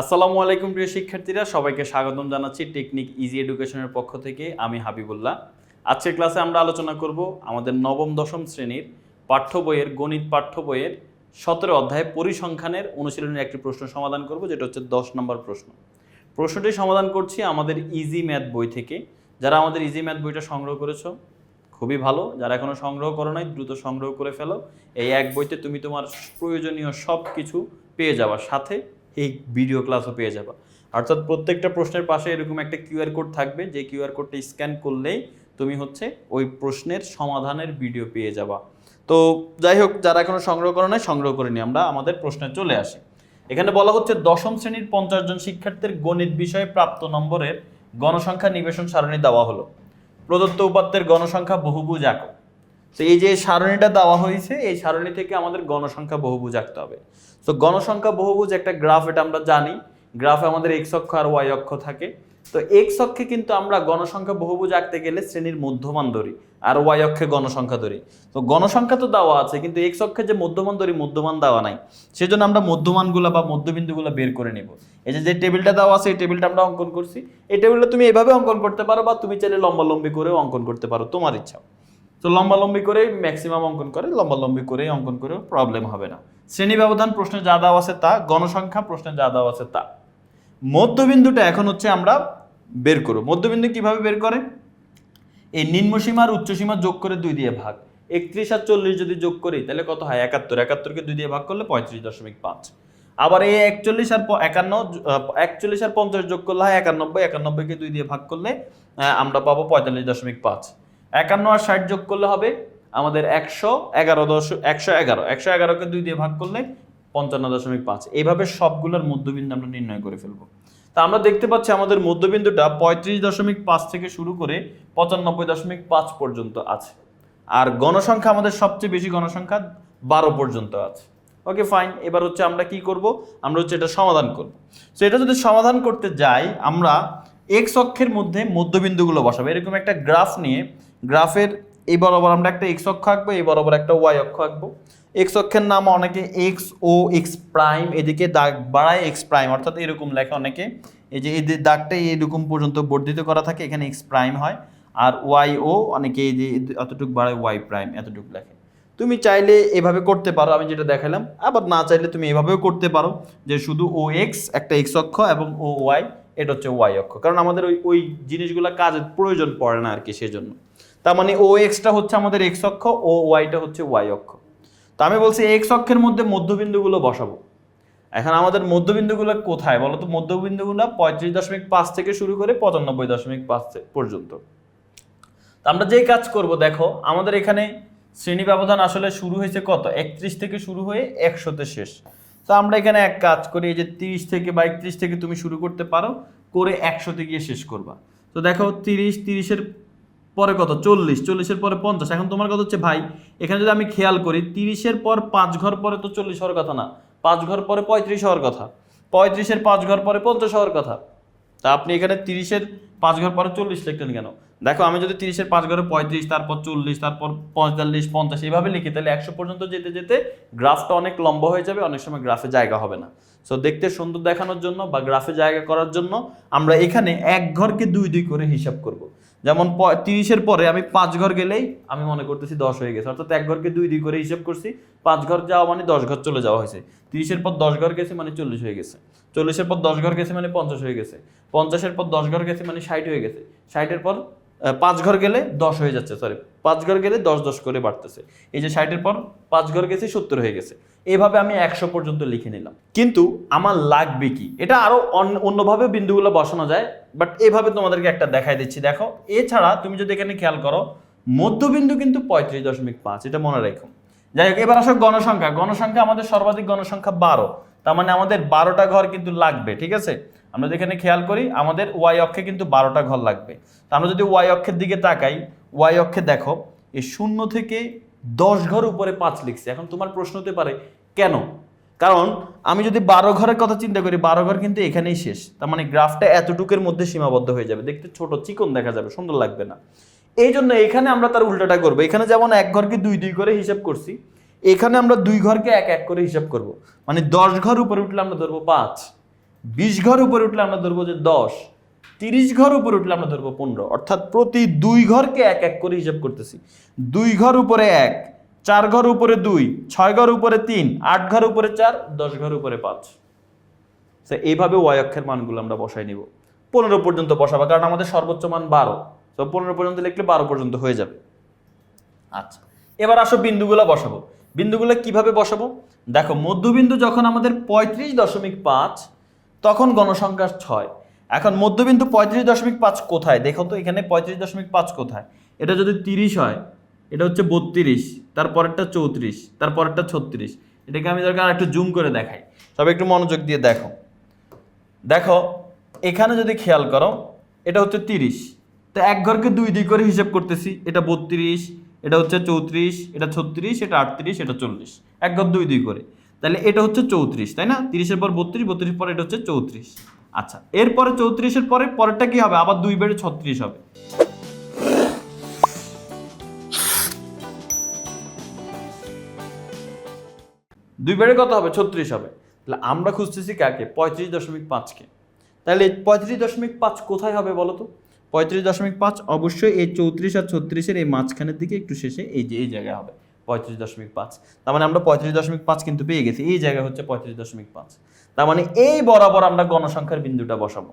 আসসালামু আলাইকুম প্রিয় শিক্ষার্থীরা, সবাইকে স্বাগতম জানাচ্ছি টেকনিক ইজি এডুকেশনের পক্ষ থেকে। আমি হাবিবুল্লাহ। আজকের ক্লাসে আমরা আলোচনা করব আমাদের নবম, দশম শ্রেণির পাঠ্য বইয়ের, গণিত পাঠ্য বইয়ের সতেরো অধ্যায় পরিসংখ্যানের অনুশীলনের একটি প্রশ্ন সমাধান করব, যেটা হচ্ছে দশ নম্বর প্রশ্ন। প্রশ্নটি সমাধান করছি আমাদের ইজি ম্যাথ বই থেকে। যারা আমাদের ইজি ম্যাথ বইটা সংগ্রহ করেছ, খুবই ভালো। যারা এখনও সংগ্রহ করো নাই, দ্রুত সংগ্রহ করে ফেলো। এই এক বইতে তুমি তোমার প্রয়োজনীয় সব কিছু পেয়ে যাবা সাথে এই ভিডিও ক্লাসও পেয়ে যাবা। অর্থাৎ প্রত্যেকটা প্রশ্নের পাশে এরকম একটা কিউআর কোড থাকবে, যে কিউআর কোডটা স্ক্যান করলেই তুমি হচ্ছে ওই প্রশ্নের সমাধানের ভিডিও পেয়ে যাবা। তো যাই হোক, যারা এখনও সংগ্রহ করে নাই, সংগ্রহ করে নি আমরা। আমাদের প্রশ্নে চলে আসি। এখানে বলা হচ্ছে দশম শ্রেণির পঞ্চাশ জন শিক্ষার্থীর গণিত বিষয়ে প্রাপ্ত নম্বরের গণসংখ্যা নিবেশন সারণী দেওয়া হলো। প্রদত্ত উপাত্তের গণসংখ্যা বহুভুজ আঁকো তো এই যে সারণীটা দেওয়া হয়েছে, এই সারণী থেকে আমাদের গণসংখ্যা বহুভুজ আঁকতে হবে। তো গণসংখ্যা বহুভুজ একটা গ্রাফ, এটা আমরা জানি। গ্রাফে আমাদের এক্স অক্ষ আর ওয়াই অক্ষ থাকে। তো এক্স অক্ষে কিন্তু আমরা গণসংখ্যা বহুভুজ আঁকতে গেলে শ্রেণির মধ্যমান ধরি আর ওয়াই অক্ষে গণসংখ্যা ধরি তো গণসংখ্যা তো দেওয়া আছে, কিন্তু এক্স অক্ষে যে মধ্যমান ধরি মধ্যমান দেওয়া নাই। সেজন্য আমরা মধ্যমানগুলো বা মধ্যবিন্দুগুলো বের করে নেব। এই যে যে টেবিলটা দেওয়া আছে, এই টেবিলটা আমরা অঙ্কন করছি। এই টেবিলটা তুমি এভাবে অঙ্কন করতে পারো বা তুমি চাইলে লম্বালম্বি করেও অঙ্কন করতে পারো, তোমার ইচ্ছা। তো লম্বালম্বি করে ম্যাক্সিমাম অঙ্কন করে, লম্বালম্বি করে অঙ্কন করেও প্রবলেম হবে না। শ্রেণি ব্যবধান প্রশ্নে যা দেওয়া আছে তা, গণসংখ্যা প্রশ্নে যা দেওয়া আছে তা। মধ্যবিন্দুটা এখন হচ্ছে আমরা বের করব। মধ্যবিন্দু কীভাবে বের করে? এই নিম্নসীমা আর উচ্চসীমা যোগ করে দুই দিয়ে ভাগ। একত্রিশ আর চল্লিশ যদি যোগ করি, তাহলে কত হয়? একাত্তর। একাত্তরকে দুই দিয়ে ভাগ করলে পঁয়ত্রিশ দশমিক পাঁচ। আবার এই একচল্লিশ আর একান্ন একচল্লিশ আর পঞ্চাশ যোগ করলে হয় একানব্বই। একানব্বইকে দুই দিয়ে ভাগ করলে আমরা পাবো পঁয়তাল্লিশ দশমিক পাঁচ। একান্ন আর ষাট যোগ করলে হবে আমাদের একশো এগারো দশ একশো এগারো। একশো এগারোকে দুই দিয়ে ভাগ করলে পঞ্চান্ন দশমিক পাঁচ। এইভাবে সবগুলোর মধ্যবিন্দু আমরা নির্ণয় করে ফেলব। তা আমরা দেখতে পাচ্ছি আমাদের মধ্যবিন্দুটা পঁয়ত্রিশ দশমিক পাঁচ থেকে শুরু করে পঁচানব্বই দশমিক পাঁচ পর্যন্ত আছে। আর গণসংখ্যা আমাদের সবচেয়ে বেশি গণসংখ্যা বারো পর্যন্ত আছে। Okay, fine. এবার হচ্ছে আমরা কি করব? আমরা হচ্ছে এটা সমাধান করব। সো এটা যদি সমাধান করতে যাই, আমরা এক্স অক্ষের মধ্যে মধ্যবিন্দুগুলো বসাবো। এরকম একটা গ্রাফ নিয়ে গ্রাফের এই বরাবর আমরা একটা এক্স অক্ষ আঁকবো, এই বরাবর একটা ওয়াই অক্ষ আঁকবো। এক্স অক্ষের নাম অনেকে এক্স ও এক্স প্রাইম এদিকে দাগ বাড়ায় এক্স প্রাইম অর্থাৎ এরকম লেখা অনেকে। এই যে যে দাগটা এরকম পর্যন্ত বর্ধিত করা থাকে, এখানে এক্স প্রাইম হয়। আর ওয়াই ও অনেকে এই যে এতটুকু বাড়ায় ওয়াই প্রাইম এতটুকু লেখে। তুমি চাইলে এভাবে করতে পারো, আমি যেটা দেখালাম। আবার না চাইলে তুমি এভাবেও করতে পারো যে শুধু ও এক্স একটা এক্স অক্ষ এবং ও ওয়াই এটা হচ্ছে ওয়াই অক্ষ। কারণ আমাদের ওই ওই জিনিসগুলো কাজের প্রয়োজন পড়ে না আর কি সেজন্য। তার মানে ও এক্সটা হচ্ছে আমাদের এক্স অক্ষ, ও ওয়াইটা হচ্ছে ওয়াই অক্ষ। তো আমি বলছি এক্স অক্ষের মধ্যে মধ্যবিন্দুগুলো বসাবো। এখন আমাদের মধ্যবিন্দুগুলো কোথায়? বলো তো মধ্যবিন্দুগুলো পঁয়ত্রিশ দশমিক পাঁচ থেকে শুরু করে পঁচানব্বই দশমিক পাঁচ পর্যন্ত। তো আমরা যেই কাজ করব, দেখো, আমাদের এখানে শ্রেণি ব্যবধান আসলে শুরু হয়েছে কত? একত্রিশ থেকে শুরু হয়ে একশোতে শেষ। তো আমরা এখানে এক কাজ করি, এই যে তিরিশ থেকে বা একত্রিশ থেকে তুমি শুরু করতে পারো, করে একশোতে গিয়ে শেষ করবা। তো দেখো তিরিশ, তিরিশের পরে কত? চল্লিশ, চল্লিশের পরে পঞ্চাশ। এখন তোমার কথা হচ্ছে, ভাই, এখানে যদি আমি খেয়াল করি, তিরিশের পর পাঁচ ঘর পরে তো চল্লিশ হওয়ার কথা না। পাঁচ ঘর পরে পঁয়ত্রিশ হওয়ার কথা। পঁয়ত্রিশের পাঁচ ঘর পরে পঞ্চাশ হওয়ার কথা। তা আপনি এখানে তিরিশের পাঁচ ঘর পরে চল্লিশ লিখলেন কেন দেখো, আমি যদি তিরিশের পাঁচ ঘরে পঁয়ত্রিশ, তারপর চল্লিশ, তারপর পঁয়তাল্লিশ, পঞ্চাশ এইভাবে লিখি, তাহলে একশো পর্যন্ত যেতে যেতে গ্রাফটা অনেক লম্বা হয়ে যাবে, অনেক সময় গ্রাফে জায়গা হবে না সো দেখতে সুন্দর দেখানোর জন্য বা গ্রাফে জায়গা করার জন্য আমরা এখানে এক ঘরকে দুই দুই করে হিসাব করব। যেমন তিরিশের পরে আমি পাঁচ ঘর গেলেই আমি মনে করতেছি দশ হয়ে গেছে। অর্থাৎ এক ঘরকে দুই দুই করে হিসাব করছি, পাঁচ ঘর যাওয়া মানে দশ ঘর চলে যাওয়া হয়েছে। তিরিশের পর দশ ঘর গেছে মানে চল্লিশ হয়ে গেছে। চল্লিশের পর দশ ঘর গেছে মানে পঞ্চাশ হয়ে গেছে। পঞ্চাশের পর দশ ঘর গেছে মানে ষাট হয়ে গেছে। ষাটের পর পাঁচ ঘর গেলে দশ হয়ে যাচ্ছে সরি পাঁচ ঘর গেলে দশ দশ করে বাড়তেছে। এই যে ষাটের পর পাঁচ ঘর গেছে, সত্তর হয়ে গেছে। এভাবে আমি একশো পর্যন্ত লিখে নিলাম। কিন্তু আমার লাগবে কি? এটা আরও অন্য- অন্যভাবে বিন্দুগুলো বসানো যায় বাট এভাবে তোমাদেরকে একটা দেখাই দিচ্ছি। দেখো, এছাড়া তুমি যদি এখানে খেয়াল করো, মধ্যবিন্দু কিন্তু পঁয়ত্রিশ দশমিক পাঁচ, এটা মনে রেখো। যাই হোক, এবার আসো গণসংখ্যা। গণসংখ্যা আমাদের সর্বাধিক গণসংখ্যা বারো, তার মানে আমাদের বারোটা ঘর কিন্তু লাগবে, ঠিক আছে? আমরা যেখানে খেয়াল করি, আমাদের ওয়াই অক্ষে কিন্তু বারোটা ঘর লাগবে। তা আমরা যদি ওয়াই অক্ষের দিকে তাকাই ওয়াই অক্ষে দেখো এই শূন্য থেকে দশ ঘর উপরে পাঁচ লিখছে। এখন তোমার প্রশ্ন হতে পারে, কেন? কারণ আমি যদি বারো ঘরের কথা চিন্তা করি, বারো ঘর কিন্তু এখানেই শেষ। তার মানে গ্রাফটা এতটুকুর মধ্যে সীমাবদ্ধ হয়ে যাবে। দেখতে ছোট, চিকন দেখা যাবে, সুন্দর লাগবে না। এই জন্য এখানে আমরা তার উল্টাটা করব। এখানে যেমন এক ঘরকে দুই দুই করে হিসাব করছি, এখানে আমরা দুই ঘরকে এক এক করে হিসাব করব। মানে দশ ঘর উপরে উঠলে আমরা ধরবো পাঁচ। বিশ ঘর উপরে উঠলে আমরা ধরবো যে দশ, তিরিশ ঘর উপরে উঠলে আমরা ধরবো পনেরো। অর্থাৎ প্রতি দুই ঘরকে এক এক করে হিসাব করতেছি। দুই ঘর উপরে এক, চার ঘর উপরে দুই, ছয় ঘর উপরে তিন, আট ঘর উপরে চার, দশ ঘর উপরে পাঁচ। তো এইভাবে ওয়াই অক্ষের মানগুলো আমরা বসাই নিব। পনেরো পর্যন্ত বসাবো, কারণ আমাদের সর্বোচ্চ মান বারো। তো পনেরো পর্যন্ত লিখলে বারো পর্যন্ত হয়ে যাবে। আচ্ছা এবার আসো বিন্দুগুলো বসাবো। বিন্দুগুলো কীভাবে বসাবো? দেখো, মধ্যবিন্দু যখন আমাদের পঁয়ত্রিশ দশমিক পাঁচ তখন গণসংখ্যা ছয়। এখন মধ্যবিন্দু পঁয়ত্রিশ দশমিক পাঁচ কোথায়? দেখো তো এখানে পঁয়ত্রিশ দশমিক পাঁচ কোথায়? এটা যদি তিরিশ হয়, এটা হচ্ছে বত্রিশ তারপরেরটা চৌত্রিশ তারপরেরটা ছত্রিশ। এটাকে আমি দরকার একটু জুম করে দেখাই। সবাই একটু মনোযোগ দিয়ে দেখো। দেখো, এখানে যদি খেয়াল করো, এটা হচ্ছে তিরিশ। তো এক ঘরকে দুই দুই করে হিসেব করতেছি, এটা বত্রিশ, এটা হচ্ছে চৌত্রিশ, এটা ছত্রিশ, এটা আটত্রিশ, এটা চল্লিশ। এক ঘর দুই দুই করে। তাহলে এটা হচ্ছে চৌত্রিশ, তাই না? তিরিশের পর বত্রিশ বত্রিশ পর এটা হচ্ছে চৌত্রিশ। আচ্ছা এরপরে চৌত্রিশের পরে, পরেরটা কি হবে? আবার দুই বেড়ে ছত্রিশ হবে। দুই বেড়ে কত হবে? ছত্রিশ হবে। তাহলে আমরা খুঁজতেছি কাকে? পঁয়ত্রিশ দশমিক পাঁচকে। তাহলে পঁয়ত্রিশ দশমিক পাঁচ কোথায় হবে বলো তো? পঁয়ত্রিশ দশমিক পাঁচ অবশ্যই এই চৌত্রিশ আর ছত্রিশের এই মাঝখানের দিকে একটু শেষে এই যে, এই জায়গায় হবে। পঁয়ত্রিশ দশমিক পাঁচ। তার মানে আমরা পঁয়ত্রিশ দশমিক পাঁচ কিন্তু পেয়ে গেছি। এই জায়গা হচ্ছে পঁয়ত্রিশ দশমিক পাঁচ। তার মানে এই বরাবর আমরা গণসংখ্যার বিন্দুটা বসাবো।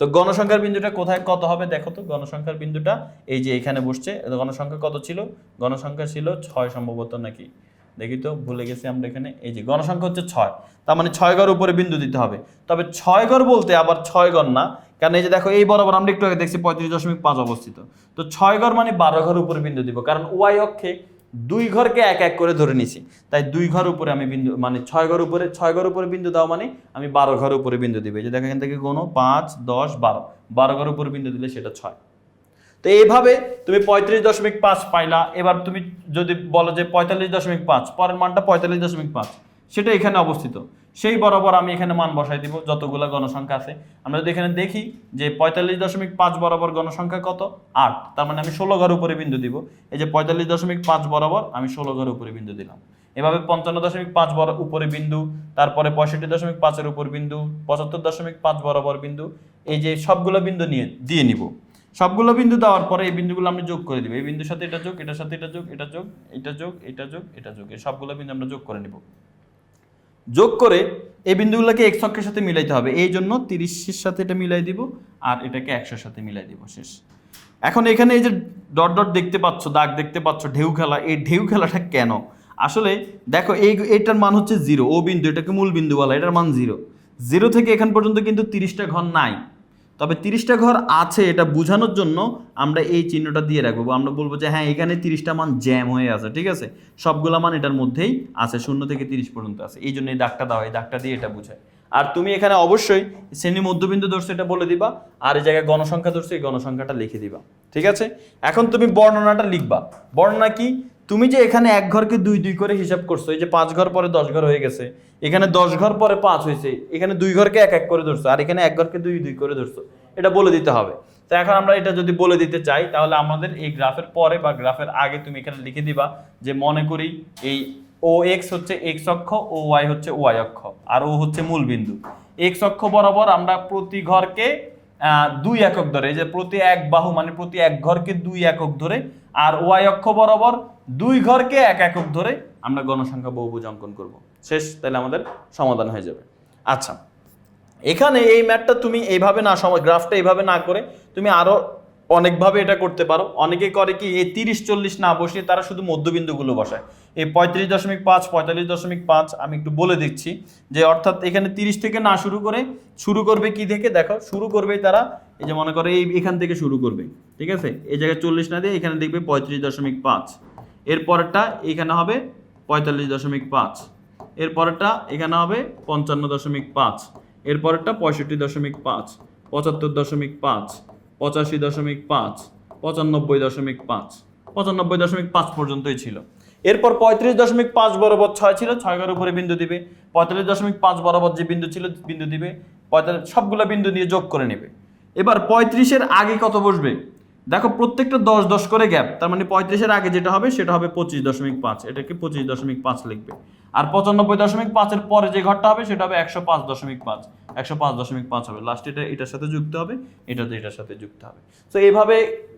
তো গণসংখ্যার বিন্দুটা কোথায় কত হবে দেখো তো। গণসংখ্যার বিন্দুটা এই যে এখানে বসছে গণসংখ্যা কত ছিল? গণসংখ্যা ছিল ছয় সম্ভবত নাকি? দেখি তো, ভুলে গেছি আমরা এখানে। এই যে গণসংখ্যা হচ্ছে ছয়। তার মানে ছয় ঘর উপরে বিন্দু দিতে হবে। তবে ছয় ঘর বলতে আবার ছয় ঘর না। কারণ এই যে দেখো, এই বরাবর আমরা একটু আগে দেখছি পঁয়ত্রিশ দশমিক পাঁচ অবস্থিত। তো ছয় ঘর মানে বারো ঘর উপরে বিন্দু দিব। কারণ ওয়াই অক্ষে দুই ঘরকে এক এক করে ধরে নিছি। তাই দুই ঘর উপরে আমি বিন্দু মানে ছয় ঘর উপরে, ছয় ঘর উপরে বিন্দু দাও মানে আমি বারো ঘর উপরে বিন্দু দিবে। যে দেখো এখান থেকে কোনো পাঁচ, দশ, বারো। বারো ঘর উপরে বিন্দু দিলে সেটা ছয়। তো এইভাবে তুমি পঁয়ত্রিশ দশমিক পাঁচ পাইলা। এবার তুমি যদি বলো যে পঁয়তাল্লিশ দশমিক পাঁচ, পরের মানটা পঁয়তাল্লিশ দশমিক পাঁচ, সেটা এখানে অবস্থিত। সেই বরাবর আমি এখানে মান বসাই দিব, যতগুলো গণসংখ্যা আছে। আমরা যদি এখানে দেখি যে পঁয়তাল্লিশ দশমিক পাঁচ বরাবর গণসংখ্যা কত? আট। তার মানে আমি ষোলো ঘর উপরে বিন্দু দিব। এই যে পঁয়তাল্লিশ দশমিক পাঁচ বরাবর আমি ষোলো ঘর উপরে বিন্দু দিলাম। এভাবে পঞ্চান্ন দশমিক পাঁচ বর উপরে বিন্দু, তারপরে পঁয়ষট্টি দশমিক পাঁচের উপর বিন্দু, পঁচাত্তর দশমিক পাঁচ বরাবর বিন্দু, এই যে সবগুলো বিন্দু নিয়ে, দিয়ে নিব। সবগুলো বিন্দু দেওয়ার পরে এই বিন্দুগুলো আমরা যোগ করে দিব। এই বিন্দুর সাথে এটা যোগ, এটার সাথে এটা যোগ এটা যোগ এটা যোগ এটা যোগ এটা যোগ, এই সবগুলো বিন্দু আমরা যোগ করে নিব। যোগ করে এই বিন্দুগুলোকে এক অক্ষের সাথে মিলাইতে হবে। এই জন্য তিরিশের সাথে এটা মিলাই দিব আর এটাকে একশোর সাথে মিলাই দিব, শেষ। এখন এখানে এই যে ডট ডট দেখতে পাচ্ছ, দাগ দেখতে পাচ্ছ, ঢেউ খেলা, এই ঢেউ খেলাটা কেন? আসলে দেখো এই, এটার মান হচ্ছে জিরো ও বিন্দু এটাকে মূল বিন্দু বলা এটার মান জিরো জিরো থেকে এখান পর্যন্ত কিন্তু তিরিশটা ঘর নাই। তবে তিরিশটা ঘর আছে এটা বোঝানোর জন্য আমরা এই চিহ্নটা দিয়ে রাখব আমরা বলব যে হ্যাঁ এখানে তিরিশটা মান জ্যাম হয়ে আছে, ঠিক আছে? সবগুলা মান এটার মধ্যেই আছে, শূন্য থেকে তিরিশ পর্যন্ত আছে। এই জন্য এই দাগটা দেওয়া এই দাগটা দিয়ে এটা বোঝায়। আর তুমি এখানে অবশ্যই শ্রেণি মধ্যবিন্দু ধরছো, এটা বলে দিবা, আর এই জায়গায় গণসংখ্যা ধরছো, এই গণসংখ্যাটা লিখে দিবা। ঠিক আছে? এখন তুমি বর্ণনাটা লিখবা। বর্ণনা কি? তুমি যে এখানে এক ঘরকে দুই দুই করে হিসাব করছ, এই যে পাঁচ ঘর পরে দশ ঘর হয়ে গেছে, এখানে দশ ঘর পরে পাঁচ হয়েছে, এখানে দুই ঘরকে এক এক করে ধরছো, আর এখানে এক ঘরকে দুই দুই করে ধরছো, এটা বলে দিতে হবে। তো এখন আমরা এটা যদি বলে দিতে চাই, তাহলে আমাদের এই গ্রাফের পরে বা গ্রাফের আগে তুমি এখানে লিখে দিবা যে মনে করি এই ও এক্স হচ্ছে এক্স অক্ষ ও ওয়াই হচ্ছে ওয়াই অক্ষ, আর ও হচ্ছে মূল বিন্দু। এক্স অক্ষ বরাবর আমরা প্রতি ঘরকে দুই একক ধরে যে প্রতি এক বাহু মানে প্রতি এক ঘরকে দুই একক ধরে, আর ওয়াই অক্ষ বরাবর দুই ঘরকে এক একক ধরে আমরা গণসংখ্যা বহুভুজ অঙ্কন করব। শেষ, তাহলে আমাদের সমাধান হয়ে যাবে। আচ্ছা এখানে এই ম্যাটটা তুমি এইভাবে না সময় গ্রাফটা এইভাবে না করে তুমি আরও অনেকভাবে এটা করতে পারো। অনেকে করে কি, এই তিরিশ চল্লিশ না বসিয়ে তারা শুধু মধ্যবিন্দুগুলো বসায়। এই পঁয়ত্রিশ দশমিক পাঁচ, পঁয়তাল্লিশ দশমিক পাঁচ, আমি একটু বলে দিচ্ছি যে অর্থাৎ এখানে তিরিশ থেকে না শুরু করে শুরু করবে কি থেকে? দেখো, শুরু করবে তারা, এই যে মনে করে এই এখান থেকে শুরু করবে, ঠিক আছে? এই জায়গায় চল্লিশ না দিয়ে এখানে দেখবে পঁয়ত্রিশ দশমিক পাঁচ। এর এখানে হবে পঁয়তাল্লিশ দশমিক পাঁচ। এর এখানে হবে পঞ্চান্ন দশমিক পাঁচ। এর পঁয়ষট্টি দশমিক পাঁচ, পঁচাত্তর দশমিক পাঁচ, পঁচাশি দশমিক পাঁচ, পঁচানব্বই দশমিক পাঁচ। পঁচানব্বই দশমিক পাঁচ পর্যন্তই ছিল। এরপর পঁয়ত্রিশ দশমিক পাঁচ বরাবর ছয় ছিল ছয় ঘর উপরে বিন্দু দিবে। পঁয়তাল্লিশ দশমিক পাঁচ বরাবর যে বিন্দু ছিল, বিন্দু দিবে। পঁয়তাল্লিশ সবগুলো বিন্দু দিয়ে যোগ করে নেবে। এবার পঁয়ত্রিশের আগে কত বসবে? দেখো, প্রত্যেকটা দশ দশ করে গ্যাপ, তার মানে পঁয়ত্রিশের আগে যেটা হবে, সেটা হবে পঁচিশ দশমিক পাঁচ, এটাকে পঁচিশ দশমিক পাঁচ লিখবে। আর পঁচানব্বই দশমিক পাঁচের পরে যে ঘরটা হবে, সেটা হবে একশো পাঁচ দশমিক পাঁচ, একশো পাঁচ দশমিক পাঁচ হবে। লাস্ট এটা, এটার সাথে যুক্ত হবে, এটাতে এটার সাথে যুক্ত হবে। তো এইভাবে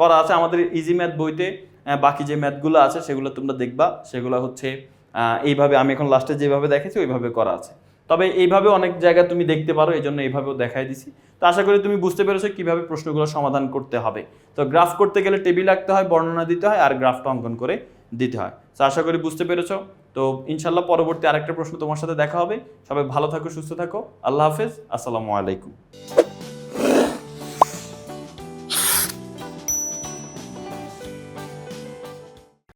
করা আছে আমাদের ইজি ম্যাথ বইতে। বাকি যে ম্যাথগুলো আছে, সেগুলো তোমরা দেখবা। সেগুলো হচ্ছে এইভাবে আমি এখন লাস্টে যেভাবে দেখেছি, ওইভাবে করা আছে। তবে এইভাবে অনেক জায়গা তুমি দেখতে পারো এই জন্য এইভাবেও দেখাই দিছি। তো আশা করি তুমি বুঝতে পেরেছ কীভাবে প্রশ্নগুলো সমাধান করতে হবে। তো গ্রাফ করতে গেলে টেবিল আঁকতে হয়, বর্ণনা দিতে হয় আর গ্রাফটা অঙ্কন করে দিতে হয়। তো আশা করি বুঝতে পেরেছ। তো ইনশাল্লাহ পরবর্তী আরেকটা প্রশ্ন তোমার সাথে দেখা হবে। সবাই ভালো থাকো, সুস্থ থাকো। আল্লাহ হাফেজ। আসসালামু আলাইকুম।